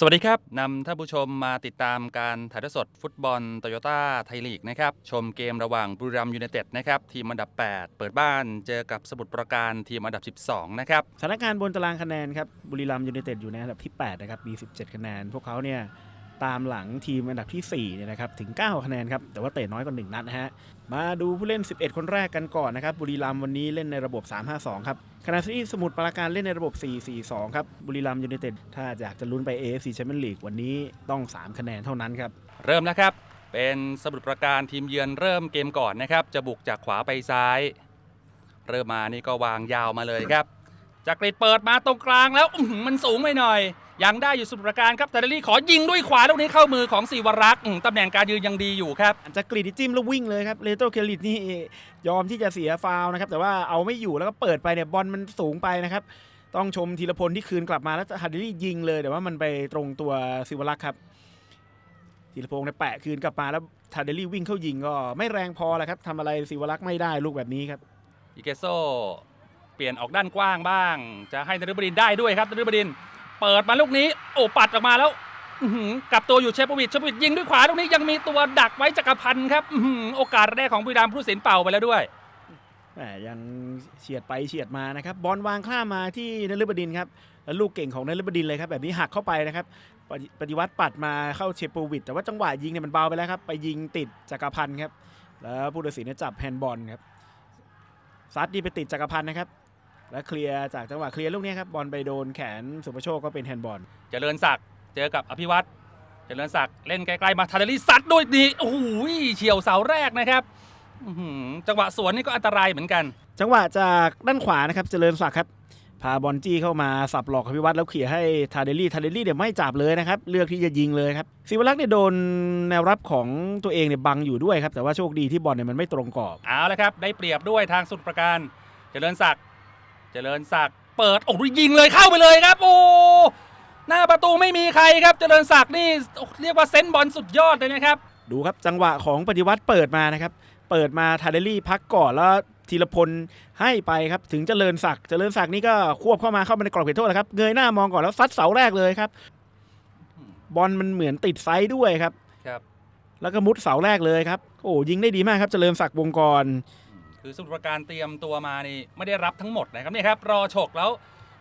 สวัสดีครับ นำท่านผู้ชมมาติดตามการถ่ายทอดสดฟุตบอลโตโยต้าไทยลีกนะครับ ชมเกมระหว่างบุรีรัมยูไนเต็ดนะครับทีมอันดับ 8 เปิดบ้านเจอกับสมุทรปราการทีมอันดับ 12 นะครับสถานการณ์บนตารางคะแนนครับบุรีรัมย์ยูไนเต็ดอยู่ในอันดับที่ 8 นะครับมี 17 คะแนน พวกเขาเนี่ย ตามหลังทีมอันดับทีสี่4เนี่ยนะครับถึง 9 คะแนนครับ แต่ว่าเตะน้อยกว่า 1 นัดนะฮะ มาดูผู้เล่น 11 คนแรกกันก่อนนะครับ บุรีรัมย์วันนี้เล่นในระบบ 3-5-2 ครับขณะที่สมุทรปราการเล่นในระบบ 4-4-2 ครับ บุรีรัมย์ยูไนเต็ดถ้าอยากจะลุ้นไป AFC Champions League วันนี้ต้อง 3 คะแนนเท่านั้นครับ เริ่มแล้วครับ เป็นสมุทรปราการทีมเยือนเริ่มเกมก่อนนะครับ จะบุกจากขวาไปซ้าย เริ่มมานี่ก็วางยาวมาเลยครับ จากกรีดเปิดมาตรงกลางแล้วอื้อหือมันสูงไปหน่อย ยังได้อยู่สมุทรปราการครับแต่เดลี่ขอยิงด้วยขวาลูกนี้เข้ามือของสีวรักษ์อื้อตำแหน่งการยืนยังดีอยู่ครับจะกรีดที่จิ้มแล้ววิ่งเลยครับเลโตเคลิตนี่ยอมที่จะเสียฟาวล์นะครับ แต่ว่าเอาไม่อยู่แล้วก็เปิดไปเนี่ยบอลมันสูงไปนะครับ ต้องชมธีรพลที่คืนกลับมาแล้วฮัดดิลี่ยิงเลยแต่ว่ามันไปตรงตัวซิวลักษ์ครับธีรพงศ์เนี่ยแปะคืนกลับมาแล้วฮัดดิลี่วิ่งเข้ายิงก็ไม่แรงพอแหละครับทำอะไรซิวลักษ์ไม่ได้ลูกแบบนี้ครับ อิเกโซ เปลี่ยนออกด้านกว้างบ้าง จะให้นฤบดินทร์ได้ด้วยครับนฤบดินทร์ เปิดมาลูกนี้ โอ้ปัดออกมาแล้วกลับตัวอยู่เชฟวิชเชฟวิชยิงด้วยขวาลูกนี้ยังมีตัวดักไว้จักรพันธ์ครับโอกาสแรกของบุรีรัมย์ผู้สินเป่าไปแล้วด้วยแหมยังเฉียดไปเฉียดมานะครับ บอลวางข้ามาที่นฤบดินครับแล้วลูกเก่งของนฤบดินเลยครับ แบบนี้หักเข้าไปนะครับ ปฏิวัติปัดมาเข้าเชปวิชแต่ว่าจังหวะยิงเนี่ยมันเบาไปแล้วครับ ไปยิงติดจักรพันธ์ครับ แล้วผู้ตัดสินเนี่ยจับแฮนด์บอลครับซัดดีไปติดจักรพันธ์นะครับ แล้วเคลียร์จากจังหวะเคลียร์ลูกเนี้ยครับบอลไปโดนแขนสุภโชคก็เป็นแฮนด์บอลเจริญศักดิ์เจอกับอภิวัตรเจริญศักดิ์เล่นไกลๆมาทาเดลี่ซัดด้วยดีโอ้โหเฉียวเสาแรกนะครับอื้อหือจังหวะสวนนี่ก็อันตรายเหมือนกัน จังหวะจากด้านขวานะครับเจริญศักดิ์ครับพาบอลจี้เข้ามาสับหลอกอภิวัตรแล้วเขี่ยให้ทาเดลี่ทาเดลี่เดี๋ยวไม่จับเลยนะครับเลือกที่จะยิงเลยครับศิวรักษ์เนี่ยโดนแนวรับของตัวเองเนี่ยบังอยู่ด้วยครับแต่ว่าโชคดีที่บอลเนี่ยมันไม่ตรงกรอบเอาละครับได้เปรียบด้วยทางสุดประการ เจริญศักดิ์ เจริญศักดิ์เปิดโอ้ยยิงเลยเข้าไปเลยครับ โอ้หน้าประตูไม่มีใครครับ เจริญศักดิ์นี่โอ้เรียกว่าเซนส์บอลสุดยอดเลยนะครับ ดูครับจังหวะของปฏิวัติเปิดมานะครับ เปิดมาทาเดลี่พักก่อนแล้วธีรพลให้ไปครับถึงเจริญศักดิ์เจริญศักดิ์นี่ก็ควบเข้ามาเข้ามาในกรอบเขตโทษแล้วครับเงยหน้ามองก่อนแล้วซัดเสาแรกเลยครับ บอลมันเหมือนติดไซด์ด้วยครับครับ แล้วก็มุดเสาแรกเลยครับ โอ้ยิงได้ดีมากครับเจริญศักดิ์วงกร คือสมุทรปราการเตรียมตัวมานี่ไม่ได้รับทั้งหมดนะครับนี่ครับรอฉกแล้ว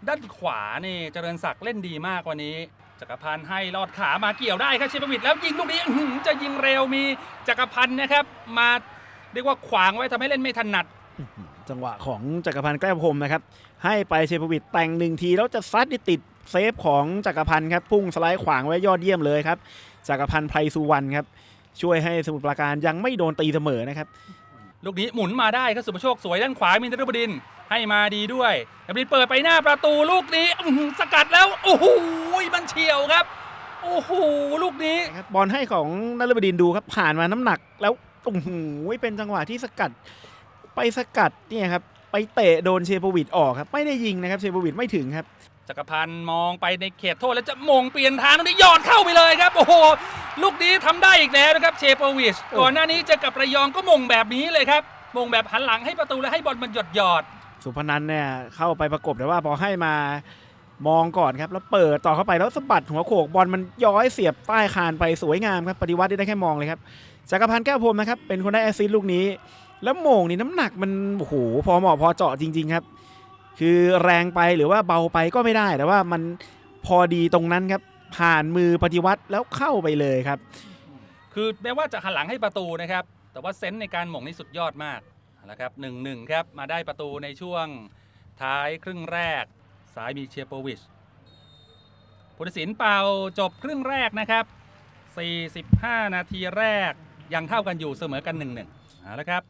ด้านขวานี่เจริญศักดิ์เล่นดีมากกว่านี้จักรพันธ์ให้ลอดขามาเกี่ยวได้ครับเชฟวิทแล้วยิงลูกนี้จะยิงเร็วมีจักรพันธ์นะครับ มาเรียกว่าขวางไว้ทำให้เล่นไม่ถนัดจังหวะของจักรพันธ์แก้วพรมนะครับ ให้ไปเชฟวิทแต่งหนึ่งทีแล้วจะซัดที่ติดเซฟของจักรพันธ์ครับพุ่งสไลด์ขวางไว้ยอดเยี่ยมเลยครับจักรพันธ์ไพรสุวรรณครับช่วยให้สมุทรปราการยังไม่โดนตีเสมอนะครับ ลูกนี้หมุนมาได้ครับสุภโชคสวยด้านขวามีนฤบดินทร์ให้มาดีด้วยนบดินเปิดไปหน้าประตูลูกนี้สกัดแล้วโอ้โหมันเฉียวครับ โอ้โหลูกนี้บอลให้ของนฤบดินทร์ดูครับผ่านมาน้ำหนักแล้วโอ้โหเป็นจังหวะที่สกัด ไปสกัดเนี่ยครับไปเตะโดนเชโปวิดออกครับไม่ได้ยิงนะครับเชโปวิดไม่ถึงครับ จักรพันธ์มองไปในเขตโทษแล้วจะมงเปลี่ยนทางตรงนี้ยอดเข้าไปเลยครับ โอ้โห ลูกนี้ทำได้อีกแล้วนะครับเชโปวิชโอ้ก่อนหน้านี้เจอกับระยองก็มงแบบนี้เลยครับมงแบบหันหลังให้ประตูแล้วให้บอลมันหยดหยอด สุพนันเนี่ยเข้าไปประกบแต่ว่าพอให้มามองก่อนครับแล้วเปิดต่อเข้าไปแล้วสะบัดหัวโขกบอลมันย้อยเสียบใต้คานไปสวยงามครับปฏิวัติได้แค่มองเลยครับจักรพันธ์แก้วพรหมนะครับเป็นคนได้แอสซิสต์ลูกนี้ แล้วโมงนี่น้ำหนักมันโอ้โหพอเหมาะพอเจาะจริง ๆ ครับ คือแรงไปหรือว่าเบาไปก็ไม่ได้ แต่ว่ามันพอดีตรงนั้นครับ ผ่านมือปฏิวัติแล้วเข้าไปเลยครับ คือแม้ว่าจะหันหลังให้ประตูนะครับ แต่ว่าเซนส์ในการหม่งนี่สุดยอดมากเอาละครับหนึ่งหนึ่งครับ มาได้ประตูในช่วงท้ายครึ่งแรกซ้ายมีเชียโปวิชผู้ตัดสินเป่าจบครึ่งแรกนะครับ 45 นาทีแรกยังเท่ากันอยู่เสมอกัน1-1เอาละครับ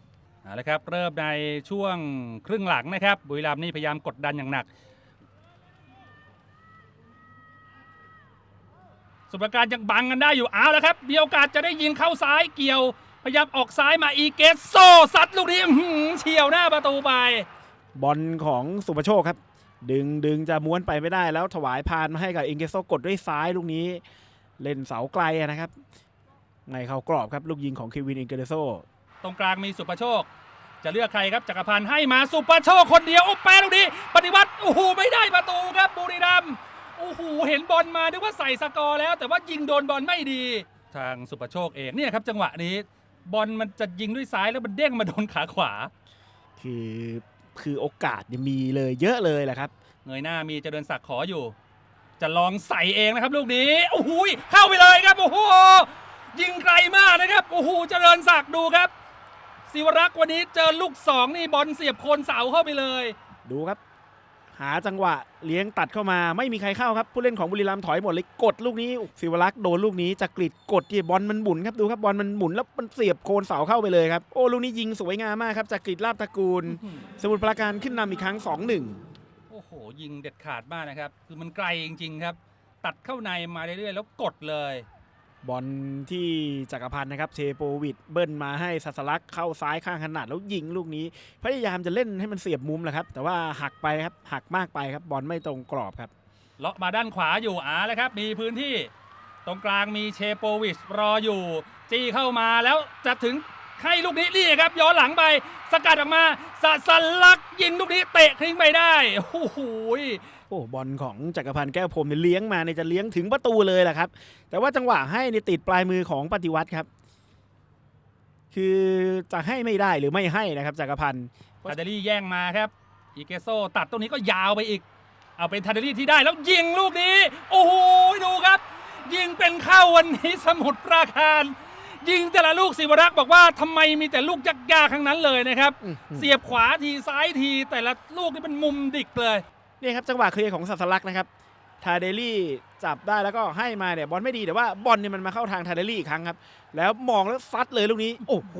เอาละครับเริ่มในช่วงครึ่งหลังนะครับบุรีรัมย์นี่พยายามกดดันอย่างหนักสุปราการยังบังกันได้อยู่เอาแล้วครับมีโอกาสจะได้ยิงเข้าซ้ายเกี่ยว พยายามออกซ้ายมาอีเกสโซซัดลูกนี้เฉียวหน้าประตูไป บอลของสุภโชคครับ ดึงดึงจะม้วนไปไม่ได้แล้วถวายพานมาให้กับเองเกสโซกดด้วยซ้ายลูกนี้ เล่นเสาไกลนะครับไงเข้ากรอบครับลูกยิงของเควินเองเกสโซ รงกลางมีสุประโชค จะเลือกใครครับจักรพันธ์ให้มาสุประโชคคนเดียวโอ้แปรลูกนี้ ปฏิวัติโอ้โหไม่ได้ประตูครับบุรีรัมย์โอ้โหเห็นบอลมานึกว่าใส่สกอร์แล้ว แต่ว่ายิงโดนบอลไม่ดี ทางสุประโชคเองเนี่ยครับจังหวะนี้ บอลมันจะยิงด้วยซ้ายแล้วมันเด้งมาโดนขาขวา คือคือโอกาสเนี่ยมีเลยเยอะเลยแหละครับ เงยหน้ามีเจริญศักดิ์ขออยู่ จะลองใส่เองนะครับลูกนี้โอ้โหเข้าไปเลยครับโอ้โหยิงไกลมากนะครับโอ้โหเจริญศักดิ์ดูครับ ศิวรักษ์วันนี้เจอลูกสองนี่บอลเสียบโคนเสาเข้าไปเลย ดูครับ หาจังหวะเลี้ยงตัดเข้ามาไม่มีใครเข้าครับ ผู้เล่นของบุรีรัมย์ถอยหมดเลยกดลูกนี้ศิวรักษ์โดนลูกนี้จากกรีดกดที่บอลมันหมุนครับดูครับบอลมันหมุนแล้วมันเสียบโคนเสาเข้าไปเลยครับโอ้ลูกนี้ยิงสวยงามมากครับจากกรีดลาบตระกูล สมุทรปราการขึ้นนำอีกครั้ง 2-1 โอ้โห ยิงเด็ดขาดมากนะครับ คือมันไกลจริงๆครับ ตัดเข้าในมาเรื่อยๆแล้วกดเลย บอลที่จักรพันธ์นะครับเชโปวิดเบิ้ลมาให้สัสลักเข้าซ้ายข้างขนาดแล้วยิงลูกนี้ พยายามจะเล่นให้มันเสียบมุมแหละครับ แต่ว่าหักไปครับหักมากไปครับบอลไม่ตรงกรอบครับเลาะมาด้านขวาอยู่อาแล้วครับ มีพื้นที่ ตรงกลางมีเชโปวิชรออยู่ จี้เข้ามาแล้วจะถึง ให้ลูกนี้นี่ครับย้อนหลังไปสกัดออกมาสะสลักยิงลูกนี้เตะทิ้งไปได้โอ้โหโอ้บอลของจักรพันธ์แก้วพรหมเนี่ยเลี้ยงมาเนี่ยจะเลี้ยงถึงประตูเลยแหละครับ แต่ว่าจังหวะให้เนี่ยติดปลายมือของปฏิวัติครับ คือจะให้ไม่ได้หรือไม่ให้นะครับจักรพันธ์ทาเดลี่แย่งมาครับอีเกโซตัดตรงนี้ก็ยาวไปอีก เอาเป็นทาเดลี่ที่ได้แล้วยิงลูกนี้ โอ้โหดูครับ ยิงเป็นเข้าวันนี้สมุทรปราการ ยิงแต่ละลูกศิวรักษ์บอกว่าทำไมมีแต่ลูกยากๆทั้งนั้นเลยนะครับอื้อหือเสียบขวาทีซ้ายทีแต่ละลูกนี่เป็นมุมดิกเลยนี่ครับจังหวะเคลียร์ของสัสลักนะครับทาเดลี่จับได้แล้วก็ให้มาเนี่ยบอลไม่ดีแต่ว่าบอลเนี่ยมันมาเข้าทางทาเดลี่อีกครั้งครับ แล้วมองแล้วซัดเลยลูกนี้ โอ้โห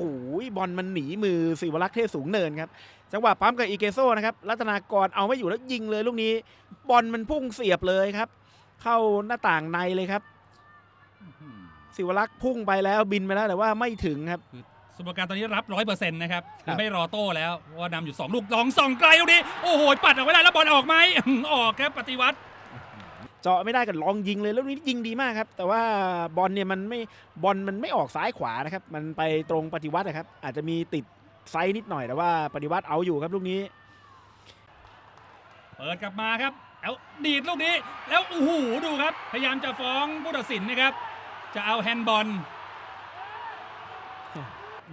บอลมันหนีมือศิวรักษ์เทพสูงเนินครับจังหวะปั๊มกับอีเกโซนะครับรัตนากรเอาไม่อยู่แล้วยิงเลยลูกนี้ บอลมันพุ่งเสียบเลยครับ เข้าหน้าต่างในเลยครับ ศิวรักษ์พุ่งไปแล้วบินไปแล้วแต่ว่าไม่ถึงครับ สมุทรปราการตอนนี้รับร้อยเปอร์เซ็นต์นะครับคคืรัอบไม่รอโต้แล้วเพราะว่านำอยู่2ลูกลองส่องไกลลูกนี้โอ้โหปัดออกไม่ได้แล้วบอลออกไหม ออกครับปฏิวัติเจาะไม่ได้ก็ลองยิงเลยแล้วนี้ยิงดีมากครับ แต่ว่าบอลเนี่ยมันไม่บอลมันไม่ออกซ้ายขวานะครับ มันไปตรงปฏิวัตินะครับ อาจจะมีติดไซส์นิดหน่อยแต่ว่าปฏิวัติเอาอยู่ครับลูกนี้ เปิดกลับมาครับแล้วดีดลูกนี้ แล้วโอ้โหดูครับ พยายามจะฟ้องผู้ตัดสินนะครับ จะเอาแฮนด์บอล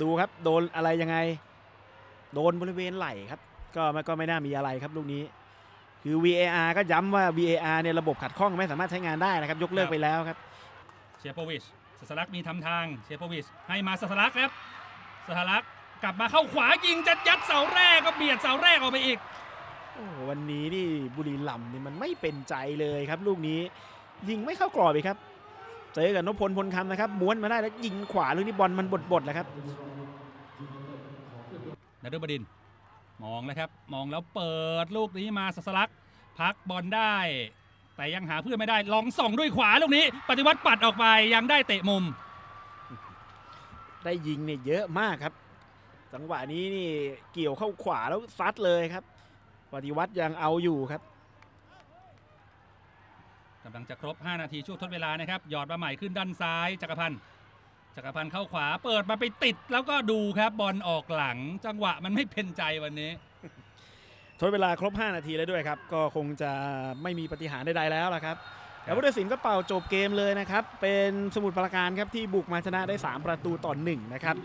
ดูครับโดนอะไรยังไง โดนบริเวณไหล่ครับ ก็ไม่ก็ไม่น่ามีอะไรครับลูกนี้ คือ VAR ก็ย้ำว่า VAR เนี่ยระบบขัดข้องไม่สามารถใช้งานได้นะครับ ยกเลิกไปแล้วครับเชโปวิชสสลักมีทำทางเชโปวิชให้มาสสลักครับสสลักกลับมาเข้าขวายิงจะยัดเสาแรกก็เบียดเสาแรกออกไปอีกโอ้โหวันนี้นี่บุรีรัมย์นี่มันไม่เป็นใจเลยครับ ลูกนี้ยิงไม่เข้ากรอบเลยครับ เจอกับนพพลพลคำนะครับม้วนมาได้แล้วยิงขวาลูกนี้บอลมันบดๆแหละครับนฤบดินทร์มองแล้วครับ มองแล้วเปิดลูกนี้มาสสลัก พักบอลได้ แต่ยังหาเพื่อนไม่ได้ลองส่องด้วยขวาลูกนี้ ปฏิวัติปัดออกไปยังได้เตะมุม ได้ยิงเนี่ยเยอะมากครับ จังหวะนี้นี่เกี่ยวเข้าขวาแล้วซัดเลยครับ ปฏิวัติยังเอาอยู่ครับ กำลังจะครบ 5 นาทีช่วงทดเวลานะครับหยอดมาใหม่ขึ้นด้านซ้ายจักรพันธ์จักรพันธ์เข้าขวาเปิดมาไปติด แล้วก็ดูครับบอลออกหลัง จังหวะมันไม่เป็นใจวันนี้ทดเวลาครบ 5 นาทีแล้วด้วยครับ ก็คงจะไม่มีปฏิหารย์ใดๆแล้วล่ะครับแต่ผู้ตัดสินก็เป่าจบเกมเลยนะครับ เป็นสมุทรปราการครับที่บุกมาชนะได้ 3 ประตูต่อ1นะครับ